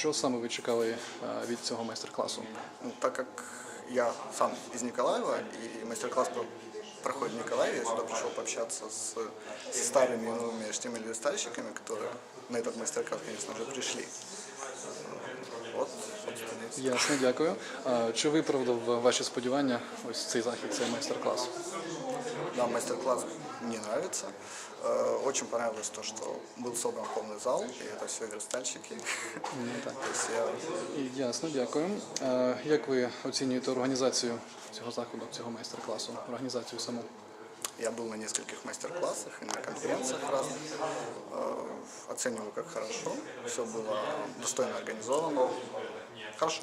Що саме ви чекали е, від цього майстер-класу? Ну, так как я сам из Николаева, и мастер-класс про- проходит в Николаеве, я сюда пришел пообщаться с, со старыми и новыми HTML-верстальщиками, которые на этот мастер-класс, конечно же, пришли. Вот, собственно, и всё. Ясно, дякую. Е, Чи виправдав ваші сподівання ось цей захід, цей майстер-клас? Да, мастер-класс мне нравится. Э, Очень понравилось то, что был собран полный зал, и это все верстальщики. Ну, так. То есть я І Ясно, дякую. Е, Як ви оцінюєте організацію цього заходу, цього майстер-класу, організацію саму? Я был на нескольких мастер-классах и на конференциях разных. Э, Оцениваю как хорошо. Все было достойно организовано. Хорошо.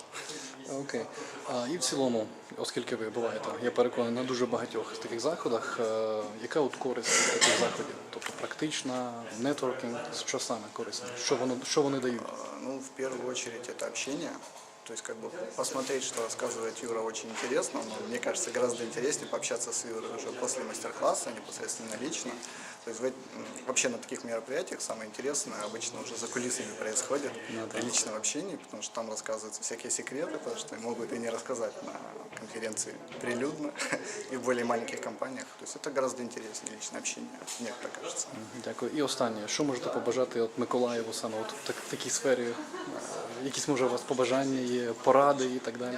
Окей. А, і в цілому, оскільки ви буваєте, я переконаний на дуже багатьох таких заходах, е, яка от користь таких заходів? Тобто практична, нетворкінг, що саме корисне? Що воно що вони дають? Ну, в первую очередь, это общение. То есть, как бы, посмотреть, что рассказывает Юра, очень интересно. Но мне кажется, гораздо интереснее пообщаться с Юрой уже после мастер-класса, непосредственно лично. То есть, в эт- м, вообще на таких мероприятиях самое интересное обычно уже за кулисами происходит, при личном общении, потому что там рассказываются всякие секреты, то, что могут и не рассказать на конференции прилюдно и в более маленьких компаниях. То есть, это гораздо интереснее личное общение, мне так кажется. Дякую. І останнє, що можете побажати от Миколаєву саме от в так- в такій сфері? Е, Якісь може у вас побажання є, поради і так далі?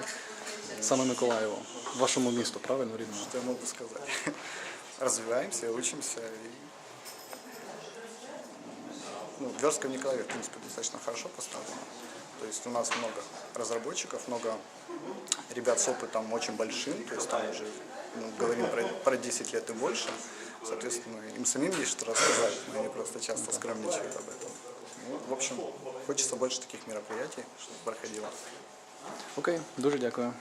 Саме Миколаєву, вашому місту, правильно рівно? Что я могу сказать? Развиваемся, учимся. И... Ну, верстка в Николаеве, в принципе, достаточно хорошо поставлена. То есть у нас много разработчиков, много ребят с опытом очень большим, то есть там уже ну, говорим про, про 10 лет и больше. Соответственно, им самим есть что рассказать, но они просто часто скромничают об этом. Ну, в общем, хочется больше таких мероприятий, чтобы проходило. Окей, дуже дякую.